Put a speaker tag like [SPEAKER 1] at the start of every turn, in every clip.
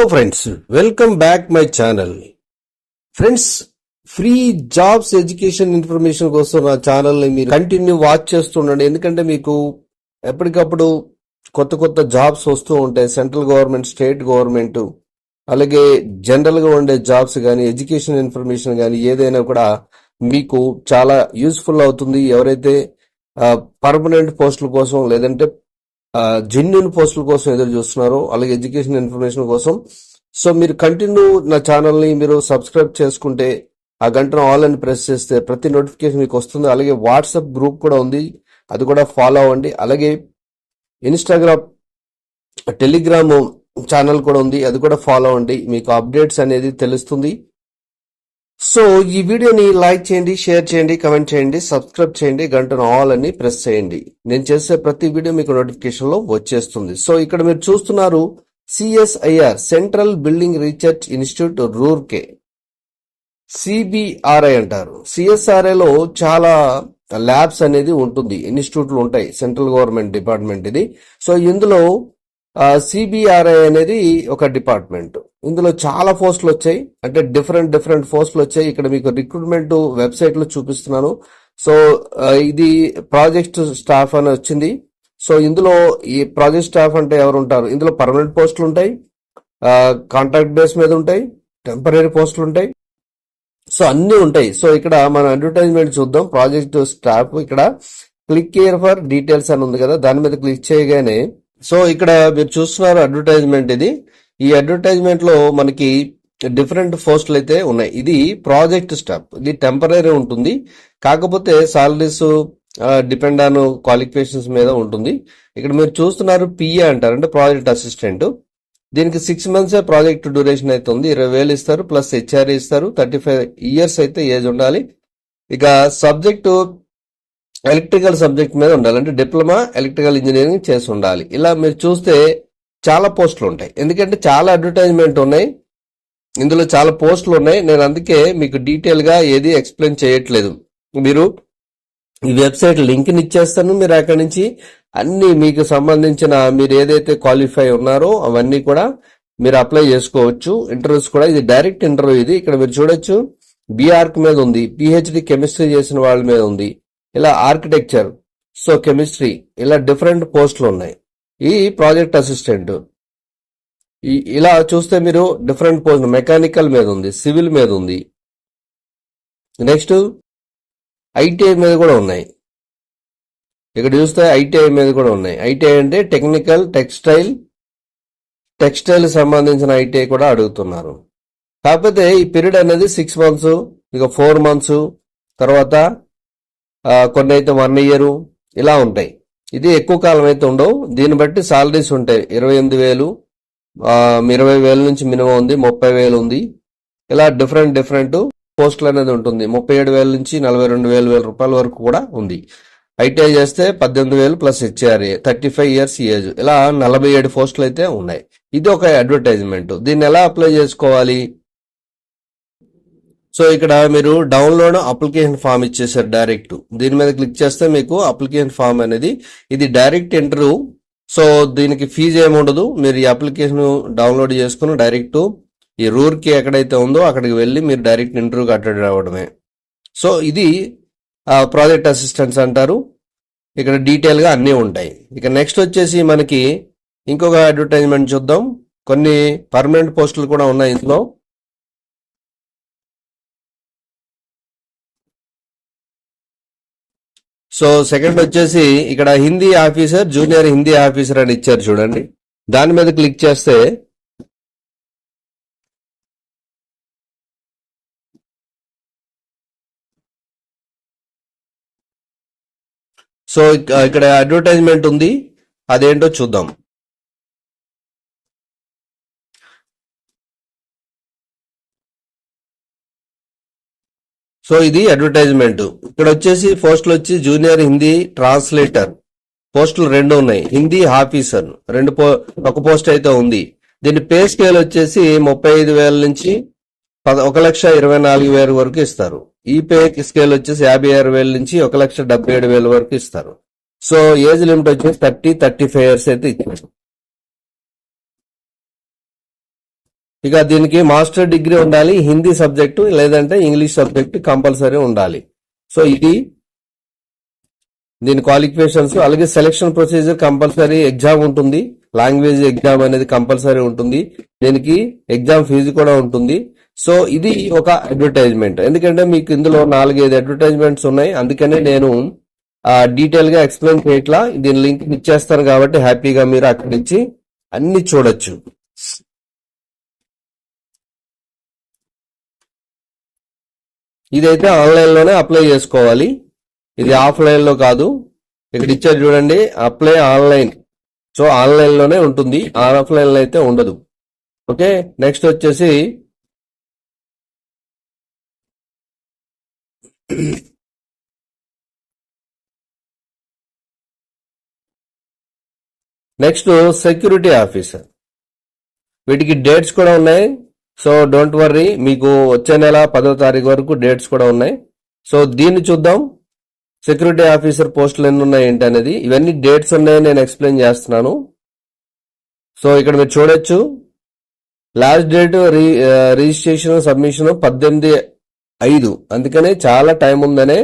[SPEAKER 1] Hello friends welcome back my channel friends free jobs education information కోసం నా ఛానల్ని మీరు కంటిన్యూ వాచ్ చేస్తుండండి ఎందుకంటే మీకు ఎప్పటికప్పుడు కొత్త కొత్త జాబ్స్ వస్తూ ఉంటాయి. సెంట్రల్ గవర్నమెంట్ స్టేట్ గవర్నమెంట్ అలాగే జనరల్గా ఉండే జాబ్స్ కానీ ఎడ్యుకేషన్ ఇన్ఫర్మేషన్ కానీ ఏదైనా కూడా మీకు చాలా యూస్ఫుల్ అవుతుంది. ఎవరైతే పర్మనెంట్ పోస్టుల కోసం లేదంటే జెన్యున్ పోస్టుల కోసం ఎదురు చూస్తున్నారో అలాగే ఎడ్యుకేషన్ ఇన్ఫర్మేషన్ కోసం. సో మీరు కంటిన్యూ నా ఛానల్ని మీరు సబ్స్క్రైబ్ చేసుకుంటే ఆ గంటను ఆల్ అని ప్రెస్ చేస్తే ప్రతి నోటిఫికేషన్ మీకు వస్తుంది. అలాగే వాట్సాప్ గ్రూప్ కూడా ఉంది. అది కూడా ఫాలో అవ్వండి. అలాగే ఇన్స్టాగ్రామ్ టెలిగ్రామ్ ఛానల్ కూడా ఉంది. అది కూడా ఫాలో అవ్వండి. మీకు అప్డేట్స్ అనేది తెలుస్తుంది. సో ఈ వీడియోని లైక్ చేయండి షేర్ చేయండి కమెంట్ చేయండి సబ్స్క్రైబ్ చేయండి గంటను ఆల్ అని ప్రెస్ చేయండి. నేను చేసే ప్రతి వీడియో మీకు నోటిఫికేషన్లో వచ్చేస్తుంది. సో ఇక్కడ మీరు చూస్తున్నారు CSIR central building research institute Roorkee CBRI అంటారు. సిఎస్ఆర్ఐ లో చాలా ల్యాబ్స్ అనేది ఉంటుంది. ఇన్స్టిట్యూట్లు ఉంటాయి. సెంట్రల్ గవర్నమెంట్ డిపార్ట్మెంట్ ఇది. సో ఇందులో సిబిఆర్ఐ అనేది ఒక డిపార్ట్మెంట్. ఇందులో చాలా పోస్టులు వచ్చాయి. అంటే డిఫరెంట్ డిఫరెంట్ పోస్టులు వచ్చాయి. ఇక్కడ మీకు రిక్రూట్మెంట్ వెబ్సైట్లో చూపిస్తున్నాను. సో ఇది ప్రాజెక్ట్ స్టాఫ్ అని వచ్చింది. సో ఇందులో ఈ ప్రాజెక్ట్ స్టాఫ్ అంటే ఎవరు ఉంటారు ఇందులో పర్మనెంట్ పోస్టులు ఉంటాయి. కాంట్రాక్ట్ బేస్ మీద ఉంటాయి. టెంపరీ పోస్టులు ఉంటాయి. సో అన్ని ఉంటాయి. సో ఇక్కడ మన అడ్వర్టైజ్మెంట్ చూద్దాం. ప్రాజెక్ట్ స్టాఫ్ ఇక్కడ క్లిక్ కేర్ ఫర్ డీటెయిల్స్ అని ఉంది కదా. దాని మీద క్లిక్ చేయగానే సో ఇక్కడ మీరు చూస్తున్నారు అడ్వర్టైజ్మెంట్ ఇది. ఈ అడ్వర్టైజ్మెంట్లో మనకి డిఫరెంట్ పోస్టులు అయితే ఉన్నాయి. ఇది ప్రాజెక్ట్ స్టాఫ్ ఇది టెంపరీ ఉంటుంది. కాకపోతే సాలరీస్ డిపెండ్ ఆన్ క్వాలిఫికేషన్స్ మీద ఉంటుంది. ఇక్కడ మీరు చూస్తున్నారు పిఏ అంటారు అంటే ప్రాజెక్ట్ అసిస్టెంట్ దీనికి సిక్స్ మంత్స్ ప్రాజెక్ట్ డ్యూరేషన్ అయితే ఉంది. ఇరవై వేలు ఇస్తారు ప్లస్ హెచ్ఆర్ ఇస్తారు. థర్టీ ఫైవ్ ఇయర్స్ అయితే ఏజ్ ఉండాలి. ఇక సబ్జెక్టు ఎలక్ట్రికల్ సబ్జెక్ట్ మీద ఉండాలి. అంటే డిప్లొమా ఎలక్ట్రికల్ ఇంజనీరింగ్ చేసి ఉండాలి. ఇలా మీరు చూస్తే చాలా పోస్టులు ఉంటాయి. ఎందుకంటే చాలా అడ్వర్టైజ్మెంట్ ఉన్నాయి. ఇందులో చాలా పోస్టులు ఉన్నాయి. నేను అందుకే మీకు డీటెయిల్గా ఏది ఎక్స్ప్లెయిన్ చేయట్లేదు. మీరు ఈ వెబ్సైట్ లింక్ ఇచ్చేస్తాను. మీరు అక్కడి నుంచి అన్ని మీకు సంబంధించిన మీరు ఏదైతే క్వాలిఫై ఉన్నారో అవన్నీ కూడా మీరు అప్లై చేసుకోవచ్చు. ఇంటర్వ్యూస్ కూడా ఇది డైరెక్ట్ ఇంటర్వ్యూ ఇది. ఇక్కడ మీరు చూడొచ్చు. బీఆర్క్ మీద ఉంది. పిహెచ్డి కెమిస్ట్రీ చేసిన వాళ్ళ మీద ఉంది. ఇలా ఆర్కిటెక్చర్ సో కెమిస్ట్రీ ఇలా డిఫరెంట్ పోస్టులు ఉన్నాయి. ఈ ప్రాజెక్ట్ అసిస్టెంట్ ఇలా చూస్తే మీరు డిఫరెంట్ పోస్ట్ మెకానికల్ మీద ఉంది సివిల్ మీద ఉంది. నెక్స్ట్ ఐటీఐ మీద కూడా ఉన్నాయి. ఇక్కడ చూస్తే ఐటీఐ మీద కూడా ఉన్నాయి. ఐటీఐ అంటే టెక్నికల్ టెక్స్టైల్ టెక్స్టైల్ సంబంధించిన ఐటీఐ కూడా అడుగుతున్నారు. కాకపోతే ఈ పీరియడ్ అనేది సిక్స్ మంత్స్ ఇక ఫోర్ మంత్స్ తర్వాత కొన్ని అయితే వన్ ఇయర్ ఇలా ఉంటాయి. ఇది ఎక్కువ కాలం అయితే ఉండవు. దీన్ని బట్టి సాలరీస్ ఉంటాయి. ఇరవై ఎనిమిది వేలు ఇరవై వేల నుంచి మినిమం ఉంది ముప్పై వేలు ఉంది. ఇలా డిఫరెంట్ డిఫరెంట్ పోస్టులు అనేది ఉంటుంది. ముప్పై ఏడు వేల నుంచి నలభై రెండు వేల వేల రూపాయల వరకు కూడా ఉంది. ఐటీఐ చేస్తే పద్దెనిమిది వేలు plus HRA thirty five years age ఇలా నలభై ఏడు పోస్టులు అయితే ఉన్నాయి. ఇది ఒక అడ్వర్టైజ్మెంట్ దీన్ని ఎలా అప్లై చేసుకోవాలి? సో ఇక్కడ మీరు డౌన్లోడ్ అప్లికేషన్ ఫామ్ ఇచ్చేసారు డైరెక్ట్ దీని మీద క్లిక్ చేస్తే మీకు అప్లికేషన్ ఫామ్ అనేది ఇది డైరెక్ట్ ఇంటర్వ్యూ సో దీనికి ఫీజు ఏమి ఉండదు. మీరు ఈ అప్లికేషన్ డౌన్లోడ్ చేసుకుని డైరెక్ట్ ఈ రూర్కి ఎక్కడైతే ఉందో అక్కడికి వెళ్ళి మీరు డైరెక్ట్ ఇంటర్వ్యూకి అటెండ్ అవ్వడమే. సో ఇది ప్రాజెక్ట్ అసిస్టెంట్స్ అంటారు. ఇక్కడ డీటెయిల్గా అన్నీ ఉంటాయి. ఇక నెక్స్ట్ వచ్చేసి మనకి ఇంకొక అడ్వర్టైజ్మెంట్ చూద్దాం. కొన్ని పర్మనెంట్ పోస్టులు కూడా ఉన్నాయి ఇందులో. సో సెకండ్ వచ్చేసి ఇక్కడ Hindi officer junior Hindi officer అని ఇచ్చారు చూడండి. దాని మీద క్లిక్ చేస్తే సో ఇక్కడ అడ్వర్టైజ్మెంట్ ఉంది. అదేంటో చూద్దాం. సో ఇది అడ్వర్టైజ్మెంట్. ఇక్కడ వచ్చేసి పోస్టులు వచ్చి జూనియర్ హిందీ ట్రాన్స్లేటర్. పోస్టులు రెండు ఉన్నాయి. హిందీ ఆఫీసర్. రెండు పో ఒక పోస్ట్ అయితే ఉంది. దీని పే స్కేల్ వచ్చేసి ముప్పై ఐదు వేల నుంచి పద- ఒక లక్ష ఇరవై నాలుగు వేల వరకు ఇస్తారు. ఈ పే స్కేల్ వచ్చేసి యాభై ఆరు వేల నుంచి ఒక లక్ష డెబ్బై ఏడు వేల వరకు ఇస్తారు. సో ఏజ్ లిమిట్ వచ్చేసి థర్టీ థర్టీ ఫైవ్ ఇయర్స్ అయితే ఇచ్చారు. ఇక దీనికి మాస్టర్ డిగ్రీ ఉండాలి హిందీ సబ్జెక్టు లేదంటే ఇంగ్లీష్ సబ్జెక్ట్ కంపల్సరీ ఉండాలి. సో ఇది దీని క్వాలిఫికేషన్స్. అలాగే సెలక్షన్ ప్రొసీజర్ కంపల్సరీ ఎగ్జామ్ ఉంటుంది. లాంగ్వేజ్ ఎగ్జామ్ అనేది కంపల్సరీ ఉంటుంది. దీనికి ఎగ్జామ్ ఫీజు కూడా ఉంటుంది. సో ఇది ఒక అడ్వర్టైజ్మెంట్. ఎందుకంటే మీకు ఇందులో నాలుగైదు అడ్వర్టైజ్మెంట్స్ ఉన్నాయి. అందుకనే నేను డీటెయిల్గా ఎక్స్ప్లెయిన్ చేయట్లా. దీని లింక్ ఇచ్చేస్తాను కాబట్టి హ్యాపీగా మీరు అక్కడి నుంచి అన్ని చూడొచ్చు. ఇదైతే ఆన్లైన్లోనే అప్లై చేసుకోవాలి. ఇది ఆఫ్లైన్లో కాదు. ఇక్కడ ఇచ్చారు చూడండి అప్లై ఆన్లైన్. సో ఆన్లైన్లోనే ఉంటుంది. ఆఫ్లైన్లో అయితే ఉండదు. ఓకే? నెక్స్ట్ వచ్చేసి నెక్స్ట్ సెక్యూరిటీ ఆఫీసర్. వీటికి డేట్స్ కూడా ఉన్నాయి. సో డోంట్ వర్రీ మీకు వచ్చే నెల పదో తారీఖు వరకు డేట్స్ కూడా ఉన్నాయి. సో దీన్ని చూద్దాం. సెక్యూరిటీ ఆఫీసర్ పోస్టులు ఎన్ని ఉన్నాయి ఏంటి అనేది ఇవన్నీ డేట్స్ ఉన్నాయని నేను ఎక్స్ప్లెయిన్ చేస్తున్నాను. సో ఇక్కడ మీరు చూడొచ్చు. లాస్ట్ డేట్ రిజిస్ట్రేషన్ సబ్మిషన్ పద్దెనిమిది ఐదు. అందుకనే చాలా టైం ఉందనే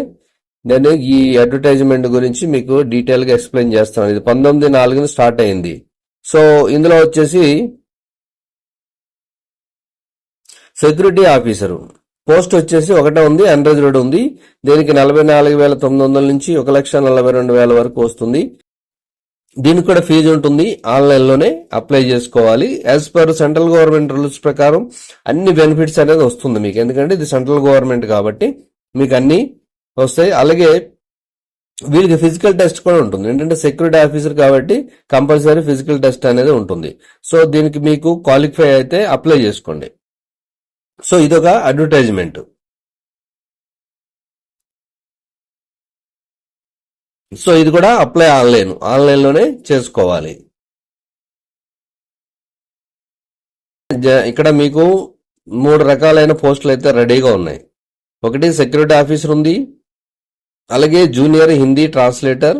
[SPEAKER 1] నేను ఈ అడ్వర్టైజ్మెంట్ గురించి మీకు డీటెయిల్గా ఎక్స్ప్లెయిన్ చేస్తాను ఇది పంతొమ్మిది నాలుగున స్టార్ట్ అయింది. సో ఇందులో వచ్చేసి సెక్యూరిటీ ఆఫీసరు. పోస్ట్ వచ్చేసి ఒకటే ఉంది అన్రిజర్వ్డ్ ఉంది. దీనికి నలభై నాలుగు వేల తొమ్మిది వందల నుంచి ఒక లక్ష నలభై రెండు వేల వరకు వస్తుంది. దీనికి కూడా ఫీజు ఉంటుంది. ఆన్లైన్లోనే అప్లై చేసుకోవాలి. As per central government rules ప్రకారం అన్ని బెనిఫిట్స్ అనేది వస్తుంది మీకు. ఎందుకంటే ఇది సెంట్రల్ గవర్నమెంట్ కాబట్టి మీకు అన్ని వస్తాయి. అలాగే వీళ్ళకి ఫిజికల్ టెస్ట్ కూడా ఉంటుంది. ఏంటంటే సెక్యూరిటీ ఆఫీసర్ కాబట్టి కంపల్సరీ ఫిజికల్ టెస్ట్ అనేది ఉంటుంది. సో దీనికి మీకు క్వాలిఫై అయితే అప్లై చేసుకోండి. సో ఇదొక అడ్వర్టైజ్మెంట్. సో ఇది కూడా అప్లై ఆన్లైన్. ఆన్లైన్లోనే చేసుకోవాలి. జ- ఇక్కడ మీకు మూడు రకాలైన పోస్టులు అయితే రెడీగా ఉన్నాయి. ఒకటి సెక్యూరిటీ ఆఫీసర్ ఉంది. అలాగే junior Hindi translator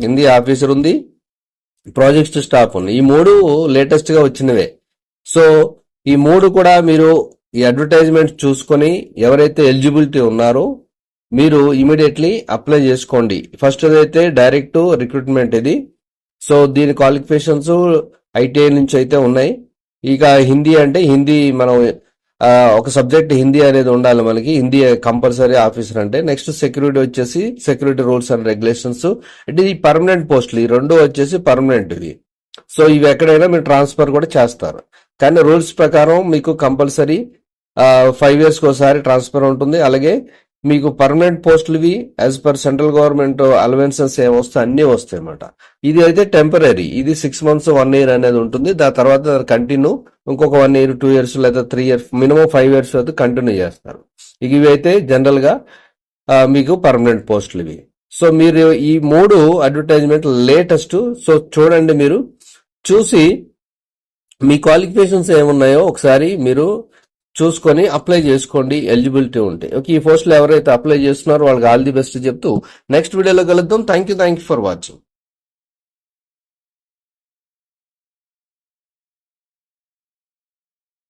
[SPEAKER 1] Hindi officer ఉంది. ప్రాజెక్ట్ స్టాఫ్ ఉంది. ఈ మూడు లేటెస్ట్గా వచ్చినవే. సో ఈ మూడు కూడా మీరు ఈ అడ్వర్టైజ్మెంట్ చూసుకొని ఎవరైతే ఎలిజిబిలిటీ ఉన్నారో మీరు ఇమీడియట్లీ అప్లై చేసుకోండి. ఫస్ట్ అయితే డైరెక్ట్ రిక్రూట్మెంట్ ఇది సో దీని క్వాలిఫికేషన్స్ ఐటీఐ నుంచి అయితే ఉన్నాయి. ఇక హిందీ అంటే హిందీ మనం ఒక సబ్జెక్ట్ హిందీ అనేది ఉండాలి మనకి. హిందీ కంపల్సరీ ఆఫీసర్ అంటే. నెక్స్ట్ సెక్యూరిటీ వచ్చేసి సెక్యూరిటీ రూల్స్ అండ్ రెగ్యులేషన్స్. అంటే ఇది పర్మనెంట్ పోస్టులు. ఈ రెండు వచ్చేసి పర్మనెంట్ ఇది సో ఇవి ఎక్కడైనా మీరు ట్రాన్స్ఫర్ కూడా చేస్తారు. కానీ రూల్స్ ప్రకారం మీకు కంపల్సరీ ఫైవ్ ఇయర్స్కి ఒకసారి ట్రాన్స్ఫర్ ఉంటుంది. అలాగే మీకు permanent పోస్టులవి as per central government allowances ఏమి వస్తాయి అన్నీ వస్తాయి అన్నమాట. ఇది అయితే టెంపరీ ఇది సిక్స్ మంత్స్ వన్ ఇయర్ అనేది ఉంటుంది. దాని తర్వాత కంటిన్యూ ఇంకొక వన్ ఇయర్ టూ ఇయర్స్ లేదా three years minimum five years అయితే కంటిన్యూ చేస్తారు. ఇవి అయితే జనరల్గా మీకు పర్మనెంట్ పోస్టులు ఇవి. సో మీరు ఈ మూడు అడ్వర్టైజ్మెంట్ లేటెస్ట్ సో చూడండి మీరు. చూసి మీ క్వాలిఫికేషన్స్ ఏమున్నాయో ఒకసారి మీరు చూసుకొని అప్లై చేసుకోండి ఎలిజిబిలిటీ ఉంటే. ఓకే ఈ పోస్టులు ఎవరైతే అప్లై చేస్తున్నారో వాళ్ళకి ఆల్ ది బెస్ట్ చెప్తూ నెక్స్ట్ వీడియోలో కలుద్దాం. Thank you thank you for watching